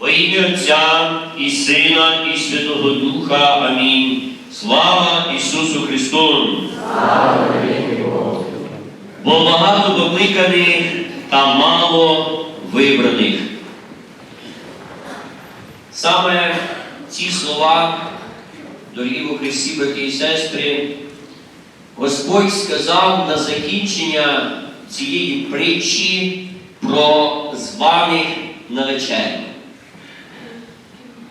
Во ім'я Отця і Сина, і Святого Духа. Амінь. Слава Ісусу Христу! Бо багато покликаних та мало вибраних. Саме ці слова, дорогі во Христі, брати і сестри, Господь сказав на закінчення цієї притчі про званих на вечерю.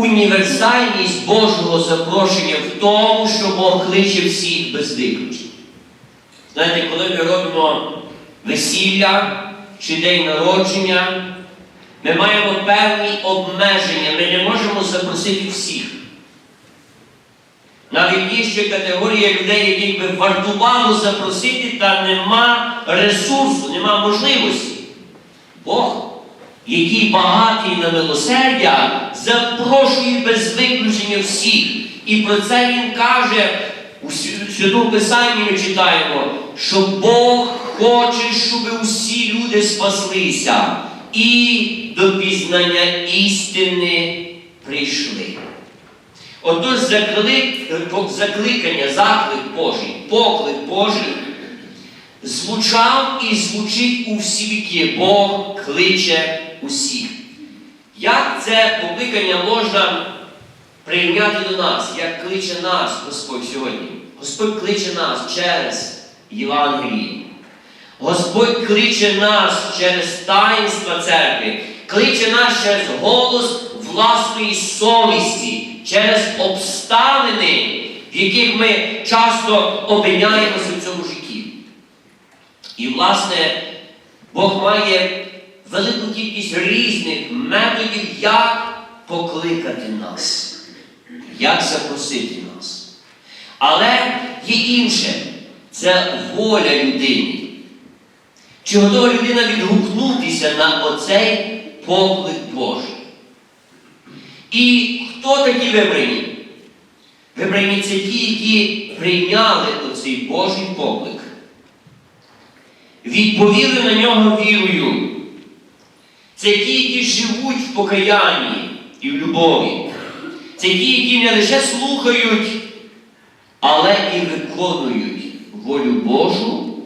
Універсальність Божого запрошення в тому, що Бог кличе всіх без. Знаєте, коли ми робимо весілля чи день народження, ми маємо певні обмеження, ми не можемо запросити всіх. Навіть є ще категорія людей, яких би вартувало запросити, та нема ресурсу, нема можливості. Бог, який багатий на милосердя, запрошує без виключення всіх. І про це Він каже у Святому Писанні ми читаємо, що Бог хоче, щоб усі люди спаслися і до пізнання істини прийшли. Отож заклик, закликання, заклик Божий, поклик Божий звучав і звучить у всі віки. Бог кличе усіх. Як це покликання можна прийняти до нас, як кличе нас Господь сьогодні? Господь кличе нас через Євангеліє. Господь кличе нас через таїнства церкви, кличе нас через голос власної совісті, через обставини, в яких ми часто опиняємося в цьому житті. І, власне, Бог має велику кількість різних методів, як покликати нас, як запросити нас. Але є інше це воля людини. Чи готова людина відгукнутися на оцей поклик Божий? І хто такі вибрані? Вибрані це ті, які прийняли оцей Божий поклик, відповіли на нього вірою. Це ті, які живуть в покаянні і в любові. Це ті, які не лише слухають, але і виконують волю Божу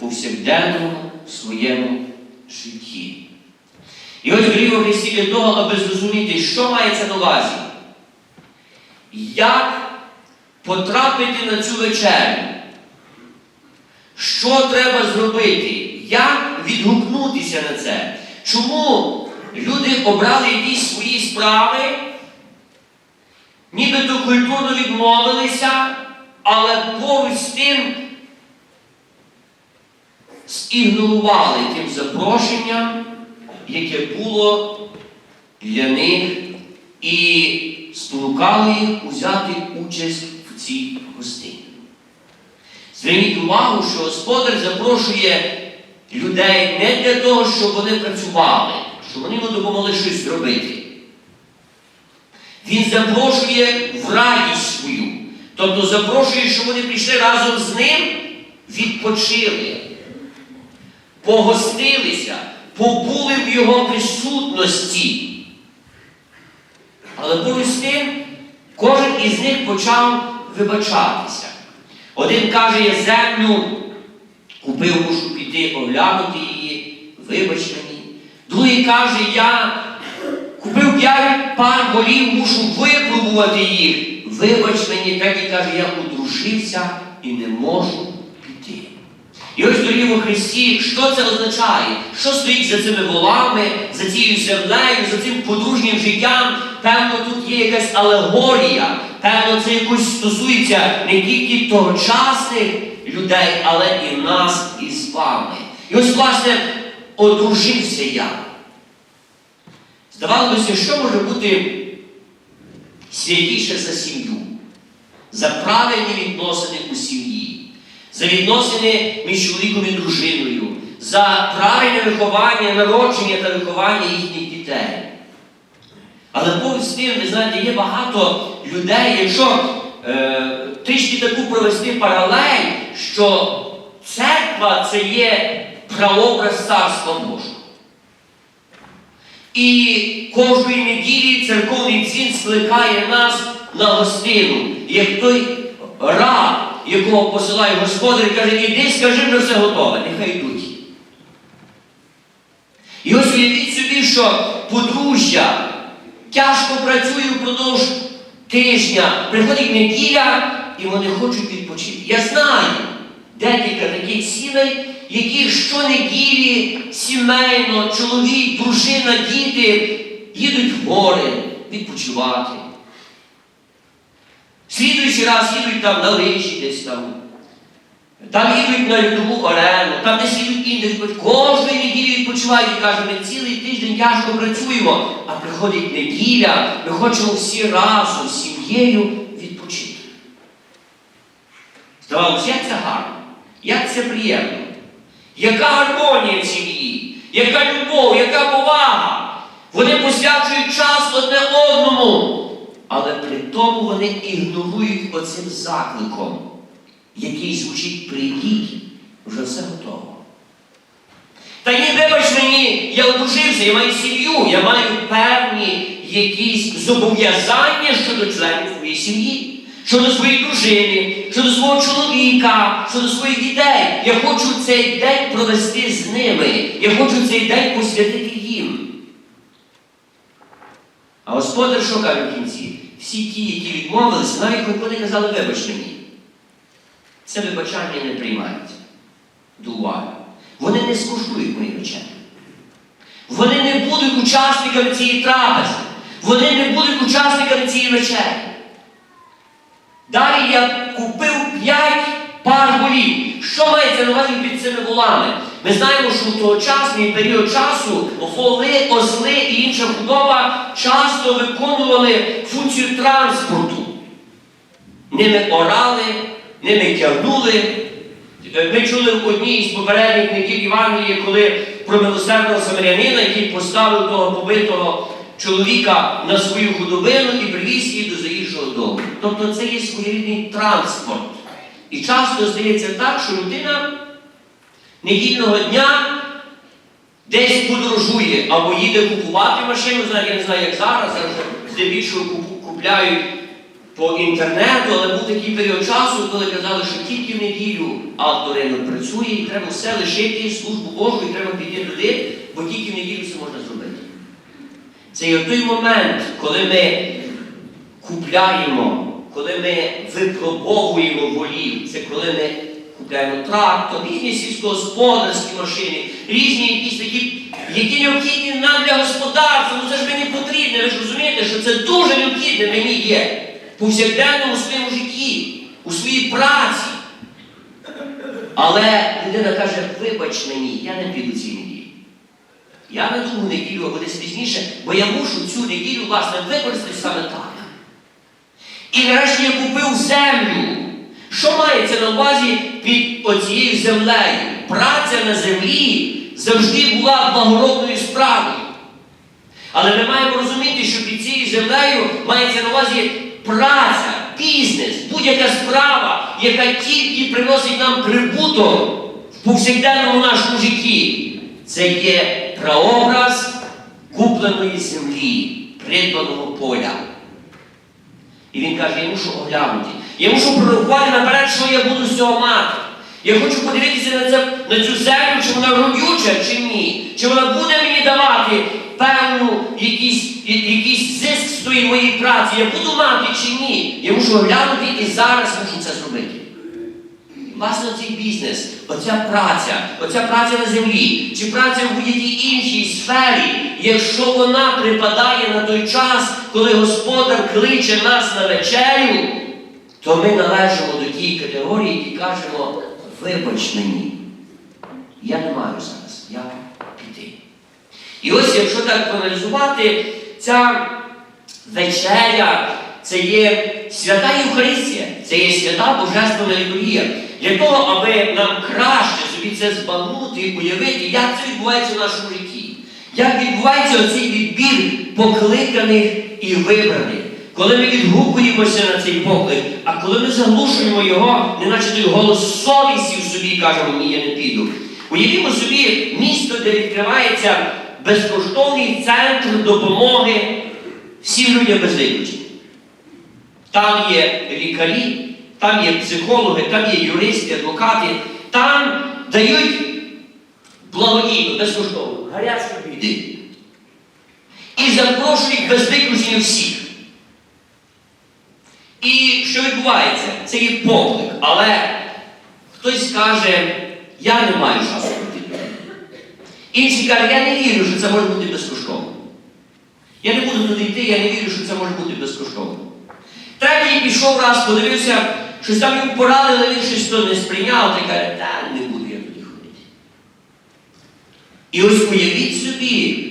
повсякденному своєму житті. І ось дорогі во Христі для того, аби зрозуміти, що мається на увазі, як потрапити на цю вечерю, що треба зробити, як відгукнутися на це. Чому люди обрали якісь свої справи, нібито культурно відмовилися, але поруч з тим зігнорували тим запрошенням, яке було для них, і спонукали їх узяти участь в цій гостині. Зверніть увагу, що Господар запрошує людей не для того, щоб вони працювали, щоб вони йому допомогли щось зробити. Він запрошує в радість свою. Тобто запрошує, щоб вони прийшли разом з ним, відпочили, погостилися, побули в його присутності. Але поруч з тим, кожен із них почав вибачатися. Один каже, я землю купив, мушу піти оглянути її, вибач мені. Другий каже, я купив п'ять пар голів, мушу випробувати їх. Вибач мені, третій каже, я одружився і не можу піти. І ось дорогі во Христі, що це означає? Що стоїть за цими волами, за цією землею, за цим подружнім життям? Певно, тут є якась алегорія, певно, це якось стосується не тільки тогочасних людей, але і нас із вами. І ось, власне, одружився я. Здавалося, що може бути святіше за сім'ю, за правильні відносини у сім'ї, за відносини між чоловіком і дружиною, за правильне виховання, народження та виховання їхніх дітей. Але поруч з тим, ви знаєте, є багато людей, якщо е, трішки таку провести паралель, що церква це є прообраз Царства Божого. І кожної неділі церковний дзвін скликає нас на гостину. Як той раб, якого посилає господар, каже, іди, скажи, вже все готове, нехай йдуть. І ось уявіть собі, що подружжя тяжко працює впродовж тижня, приходить неділя, і вони хочуть відпочити. Я знаю декілька таких сімей, які щонеділі сімейно, чоловік, дружина, діти їдуть в гори відпочивати. Слідуючий раз їдуть там на лижі десь там. Там їдуть на льодову арену, там десь їдуть інде, кожної неділі відпочивають і кажуть, ми цілий тиждень тяжко працюємо, а приходить неділя, ми хочемо всі разом з сім'єю відпочити. Здавалося, як це гарно, як це приємно, яка гармонія в сім'ї, яка любов, яка повага. Вони посвячують час одне одному, але при тому вони ігнорують оцим закликом який звучить прийдіть, вже все готово. Та ні, вибач мені, я одружився, я маю сім'ю, я маю певні якісь зобов'язання щодо членів своєї сім'ї, щодо своєї дружини, щодо свого чоловіка, щодо своїх дітей. Я хочу цей день провести з ними. Я хочу цей день посвятити їм. А господар що каже в кінці? Всі ті, які відмовились, навіть хоч вони казали, вибач мені. Це вибачання не приймається до уваги. Вони не скуштують мої вечері. Вони не будуть учасниками цієї трапези. Вони не будуть учасниками цієї вечері. Далі я купив п'ять пар волів. Що мається на увазі під цими волами? Ми знаємо, що в тогочасний період часу воли, осли і інша худоба часто виконували функцію транспорту. Ними орали, ними тягнули. Ми чули в одній із попередніх неділь Євангелії, коли про милосердного самарянина, який поставив того побитого чоловіка на свою худобину і привіз її до заїжджого дому. Тобто це є своєрідний транспорт. І часто здається так, що людина недільного дня десь подорожує або їде купувати машину, я не знаю, як зараз, здебільшого купляють по інтернету, але був такий період часу, коли казали, що тільки в неділю авторинок працює, і треба все лишити, службу Божу, і треба піти туди, бо тільки в неділю це можна зробити. Це є той момент, коли ми купляємо, коли ми випробовуємо волів, це коли ми купляємо трактор, різні сільськогосподарські машини, різні якісь такі, які необхідні нам для господарства. Ну це ж мені потрібно. Ви ж розумієте, що це дуже необхідне мені є в повсякденному своєму житті, у своїй праці. Але людина каже, вибач мені, я не піду цієї неділі. Я на другу неділю або десь пізніше, бо я мушу цю неділю, власне, використати саме так. І нарешті я купив землю. Що мається на увазі під оцією землею? Праця на землі завжди була благородною справою. Але ми маємо розуміти, що під цією землею мається на увазі праця, бізнес, будь-яка справа, яка тільки приносить нам прибуток в повсякденному нашому житті. Це є прообраз купленої землі, придбаного поля. І він каже, я мушу оглянути. Я мушу прорахувати наперед, що я буду з цього мати. Я хочу подивитися на, це, на цю землю, чи вона родюча, чи ні. Чи вона буде мені давати певну якийсь, якийсь зиск з тої моєї праці. Я буду мати чи ні. Я мушу оглянути і зараз мушу це зробити. Власне, цей бізнес, оця праця, оця праця на землі, чи праця в будь-якій іншій сфері, якщо вона припадає на той час, коли Господар кличе нас на вечерю, то ми належимо до тієї категорії, які кажемо, вибач мені, я не маю зараз, я піти. І ось, якщо так проаналізувати, ця вечеря це є свята Євхаристія, це є свята Божественна літургія. Для того, аби нам краще собі це збагнути і уявити, як це відбувається в нашому житті. Як відбувається оцей відбір покликаних і вибраних. Коли ми відгукуємося на цей поклик, а коли ми заглушуємо його, неначе той голос совісті в собі кажемо, ні, я не піду. Уявімо собі місто, де відкривається безкоштовний центр допомоги всім людям без виключення. Там є лікарі, там є психологи, там є юристи, адвокати, там дають благодійно, безкоштовно, гарячі біди. І запрошують без виключення всіх. І що відбувається? Це є поклик. Але хтось скаже, я не маю часу прийти. Інший каже, я не вірю, що це може бути безкоштовно. Я не буду туди йти, я не вірю, що це може бути безкоштовно. Третій пішов раз, подивився, щось там йому порадили, він щось то не сприйняв, та й каже, та не буду я туди ходити. І ось уявіть собі,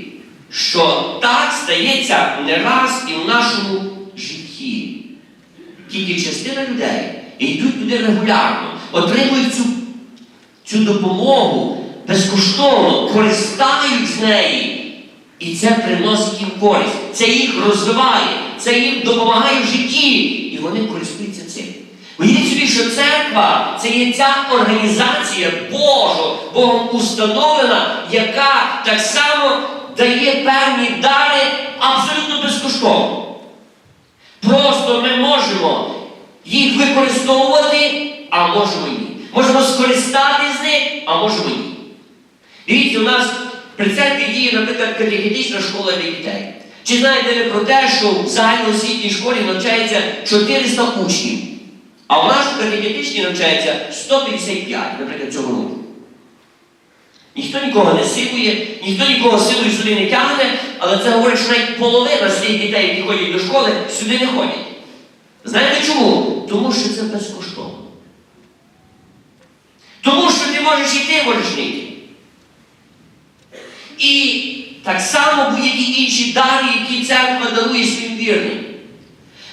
що так стається не раз і в нашому житті. Тільки частина людей йдуть туди регулярно, отримують цю, цю допомогу безкоштовно, користають з неї. І це приносить їм користь, це їх розвиває, це їм допомагає в житті, і вони користуються цим. Уявіть собі, що церква це є ця організація Божа, Богом установлена, яка так само дає певні дари абсолютно безкоштовно. Просто ми можемо їх використовувати, а можемо ні. Можемо скористатися з них, а можемо ні. Дивіться, у нас при церкві діє, наприклад, катехетична школа для дітей. Чи знаєте ви про те, що в загальноосвітній школі навчається 400 учнів, а в нашій катехетичній навчається 155, наприклад, цього року. Ніхто нікого не силує, ніхто нікого силою сюди не тягне, але це говорить, що навіть половина з тих дітей, які ходять до школи, сюди не ходять. Знаєте чому? Тому що це безкоштовно. Тому що ти можеш йти, можеш не йти. І так само будь-які інші дари, які церква дарує своїм вірним.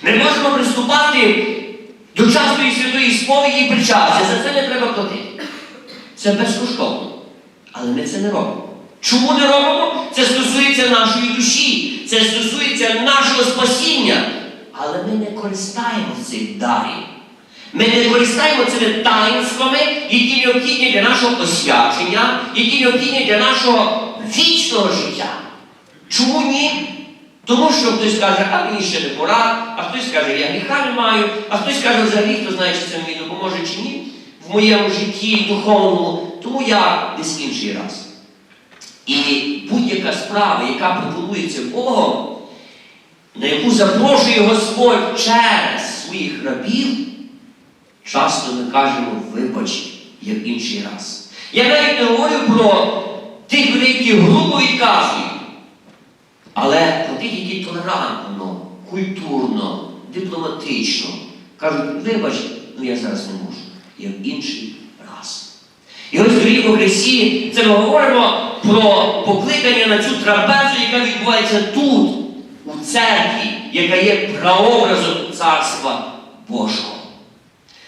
Ми можемо приступати до частої святої сповіді і причастя. За це не треба платити. Це безкоштовно. Але ми це не робимо. Чому не робимо? Це стосується нашої душі, це стосується нашого спасіння. Але ми не користаємося цих дарів. Ми не користаємо цими таїнствами, які необхідні для нашого освячення, які необхідні для нашого вічного життя. Чому ні? Тому що хтось каже, а мені ще не пора, а хтось каже, я гріха не маю, а хтось каже, взагалі, хто знає, чи це мені допоможе чи ні в моєму житті духовному, тому я десь інший раз. І будь-яка справа, яка пропонується Богом, на яку запрошує Господь через своїх рабів, часто ми кажемо, вибач, як інший раз. Я навіть не говорю про тих людей, які грубо відказують, але про тих, які толерантно, культурно, дипломатично кажуть, вибач, ну я зараз не можу, як інший раз. І ось дорогі по Христі, це ми говоримо про покликання на цю трапезу, яка відбувається тут, у церкві, яка є прообразом Царства Божого.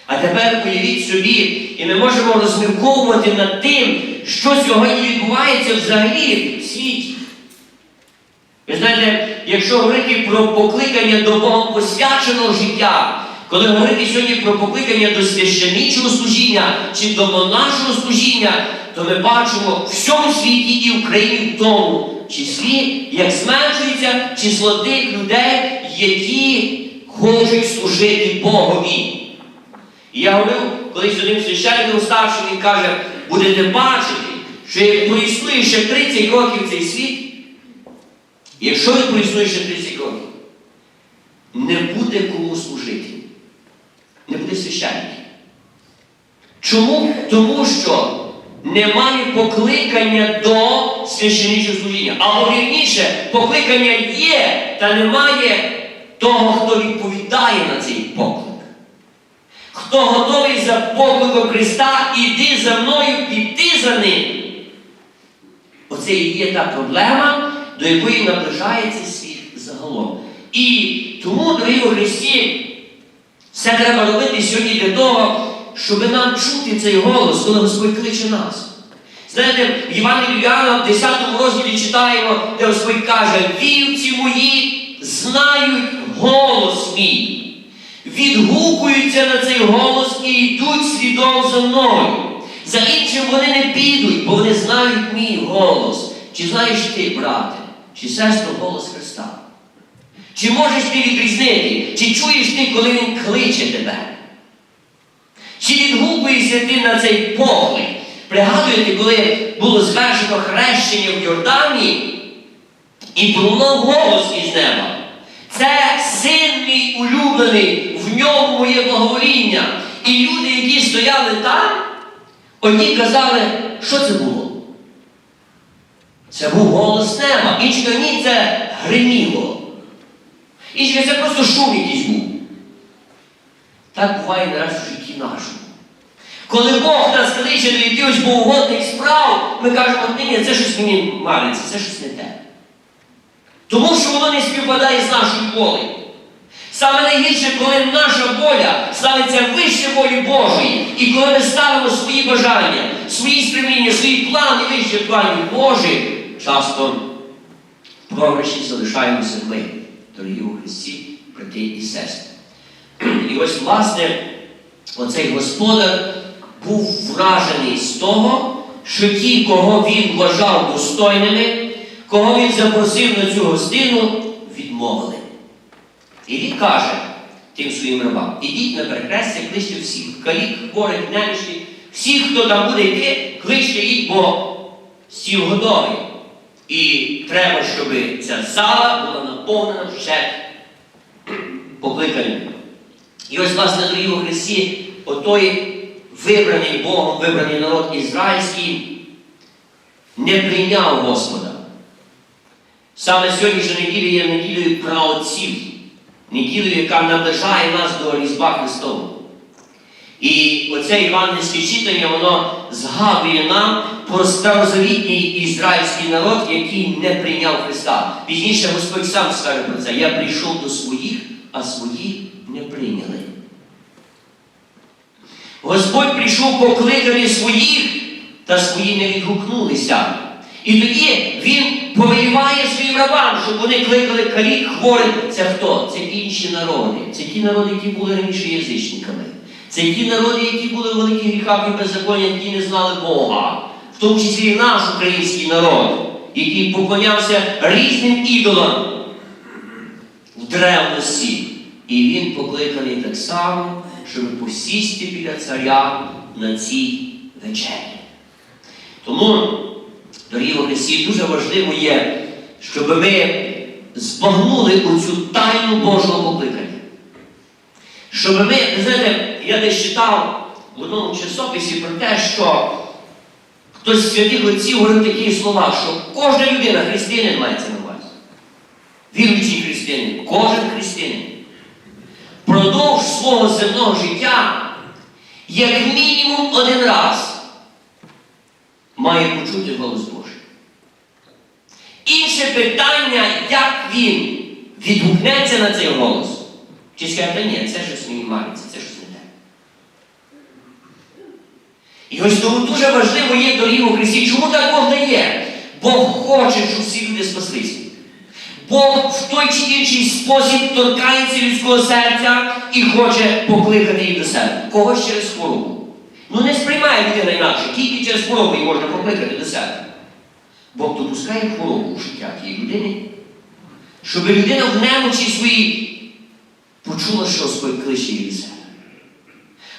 А тепер уявіть собі, і ми можемо розмірковувати над тим, що сьогодні відбувається взагалі в світі. Ви знаєте, якщо говорити про покликання до Богом посвяченого життя, коли говорити сьогодні про покликання до священичого служіння чи до монашого служіння, то ми бачимо в всьому світі і в Україні в тому числі, як зменшується число тих людей, які хочуть служити Богові. І я говорив, колись одним священником старшим, він каже, будете бачити, що як проіснує ще 30 років цей світ, якщо він проіснує ще 30 років, не буде кому служити. Не буде священників. Чому? Тому що немає покликання до священичого служіння. Або вірніше, покликання є, та немає того, хто відповідає на цей поклик. Хто готовий за покликом Христа, іди за мною, іти за ним. Оце і є та проблема, до якої наближається світ загалом. І тому, дорогі у Христі, все треба робити сьогодні для того, щоб нам чути цей голос, коли Господь кличе нас. Знаєте, в Івані Іоанна в 10 розділі читаємо, де Господь каже, вівці мої знають голос мій відгукуються на цей голос і йдуть слідом за мною. За іншим вони не підуть, бо вони знають мій голос. Чи знаєш ти, брате, чи сестро, голос Христа? Чи можеш ти відрізнити, чи чуєш ти, коли Він кличе тебе? Чи відгукуєшся ти на цей поклик? Пригадуєте, коли було звершено хрещення в Йордані і пролунав голос із неба? Це син мій улюблений, в моє благовоління. І люди, які стояли там, одні казали, що це було? Це був голос неба. Інші ні, це гриміло. Інші це просто шум якийсь був. Так буває не раз в житті нашому. Коли Бог нас кличе до якихось богоугодних справ, ми кажемо, ні, це щось мені мариться, це щось не те. Тому що воно не співпадає з нашою волею. Саме найгірше, коли наша воля ставиться вище волі Божої, і коли ми ставимо свої бажання, свої стремління, свої плани вище планів Божих, часто програші залишаємося ми, дорогі у Христі, брати і сестри. І ось, власне, оцей господар був вражений з того, що ті, кого він вважав достойними, кого він запросив на цю гостину, відмовили. І він каже тим своїм рабам, ідіть на перехрестя, кличте всіх, калік, хворих, немічних, всіх, хто там буде йти, кличте їх, бо стіл готовий. І треба, щоб ця зала була наповнена ще покликанням. І ось, власне, дорогі у Христі, отой вибраний Богом, вибраний народ ізраїльський, не прийняв Господа. Саме сьогоднішня неділя є неділею праотців, неділею, яка наближає нас до Різдва Христового. І оце євангельське читання, воно згадує нам про старозавітній ізраїльський народ, який не прийняв Христа. Пізніше Господь сам скаже про це. Я прийшов до своїх, а свої не прийняли. Господь прийшов покликати своїх, та свої не відгукнулися. І тоді він повеліває своїм рабам, щоб вони кликали калік, хворих. Це хто? Це інші народи. Це ті народи, які були раніше язичниками. Це ті народи, які були в великих гріхах і беззаконня, які не знали Бога. В тому числі і наш український народ, який поклонявся різним ідолам в древності. І він покликаний так само, щоб посісти біля царя на цій вечері. Тому, дорогі Христі, дуже важливо є, щоб ми збагнули оцю тайну Божого покликання. Щоб ми, знаєте, я десь читав в одному часописі про те, що хтось з святих отців говорив такі слова, що кожна людина християнин мається на увазі. Віруючий християнин, кожен християнин. Продовж свого земного життя, як мінімум один раз, має почути голос Божий. Інше питання, як він відгукнеться на цей голос. Чи скаже, ні, це щось мені мариться, це щось не те. І ось тому дуже важливо є дорогі у Христі. Чому так Бог дає? Бог хоче, щоб всі люди спаслися. Бог в той чи інший спосіб торкається людського серця і хоче покликати їх до себе. Когось через хворобу. Ну не сприймає людина інакше, тільки через хворобу її можна покликати до себе. Бог допускає хворобу у життя тієї людини, щоб людина в немочі своїй почула, що Господь кличе її себе.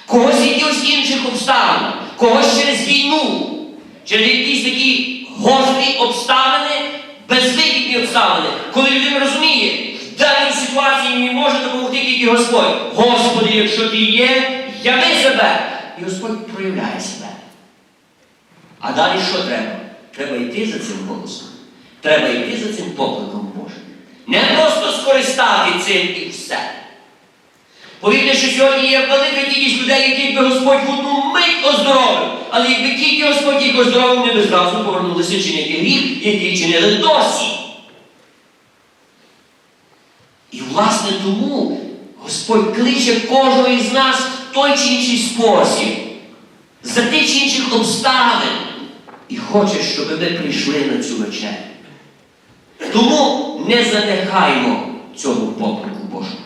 Когось якихось інших обставинах, когось через війну, через якісь такі гострі обставини, безвихідні обставини, коли людина розуміє, в даній ситуації мені може допомогти тільки Господь. Господи, якщо ти є, яви себе. І Господь проявляє себе. А далі що треба? Треба йти за цим голосом. Треба йти за цим покликом Божим. Не просто скористати цим і все. Повірте, що сьогодні є велика кількість людей, яких би Господь в одну мить оздоровив. Але якби тільки Господь їх оздоровив, вони би зразу повернулися чинити гріх, який чинили досі. І власне тому Господь кличе кожного із нас той чи інший спосіб, за тих чи інших обставин, і хоче, щоб ми прийшли на цю вечерю. Тому не занехаймо цього поклику Божого.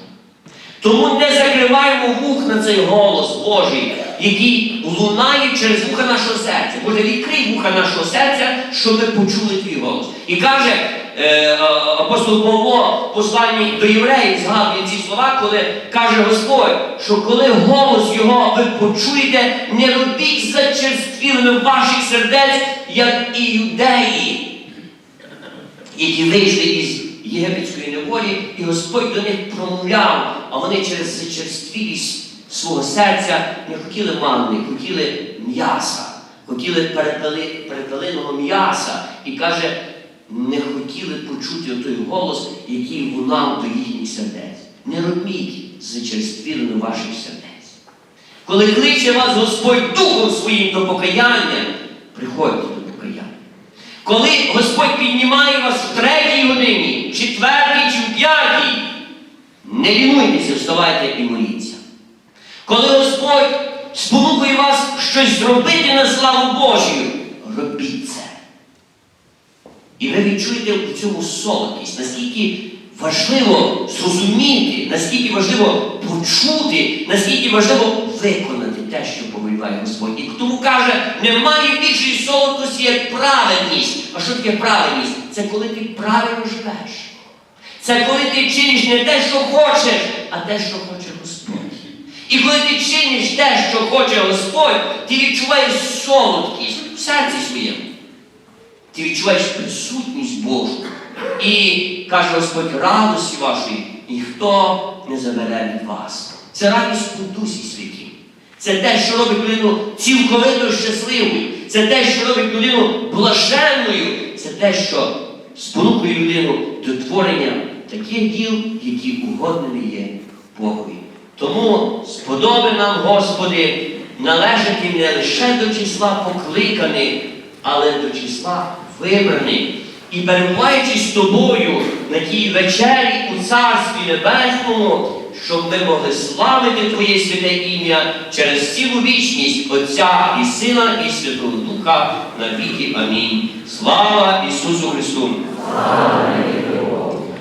Тому не закриваємо вух на цей голос Божий, який лунає через вуха нашого серця. Боже, відкрий вуха нашого серця, щоб ми почули твій голос. І каже апостол Павло в посланні до євреїв, згадує ці слова, коли каже Господь, що коли голос його ви почуєте, не робіть зачерствілими ваших сердець, як і юдеї які вийшли із єгипетської неволі, і Господь до них промовляв, а вони через зачерствілість свого серця не хотіли манни, хотіли м'яса, хотіли перепели- перепелиного м'яса. І каже, не хотіли почути той голос, який лунав до їхніх сердець. Не робіть зачерствілими ваших сердець. Коли кличе вас Господь Духом своїм до покаяння, приходьте до покаяння. Коли Господь піднімає вас в третій годині, в четвертій чи в п'ятій, не лінуйтеся, вставайте і моліться. Коли Господь спонукує вас щось зробити на славу Божію, робіть це. І ви відчуєте у цьому солодкість, наскільки важливо зрозуміти, наскільки важливо почути, наскільки важливо виконати те, що повеліває Господь. І тому каже, немає більшої солодкості, як праведність. А що таке праведність? Це коли ти правильно живеш. Це коли ти чиниш не те, що хочеш, а те, що хоче Господь. І коли ти чиниш те, що хоче Господь, ти відчуваєш солодкість в серці своєму. Ти відчуваєш присутність Божу. І каже Господь, радості вашої ніхто не забере від вас. Це радість у Дусі Святім. Це те, що робить людину цілковито щасливою. Це те, що робить людину блаженною. Це те, що спонукує людину до творення таких діл, які угодними є Богові. Тому сподоби нам, Господи, належати не лише до числа покликаних, але до числа вибраних. І перебуваючи тобою на тій вечері у Царстві Небесному, щоб ми могли славити Твоє святе ім'я через цілу вічність Отця і Сина, і Святого Духа на віки. Амінь. Слава Ісусу Христу!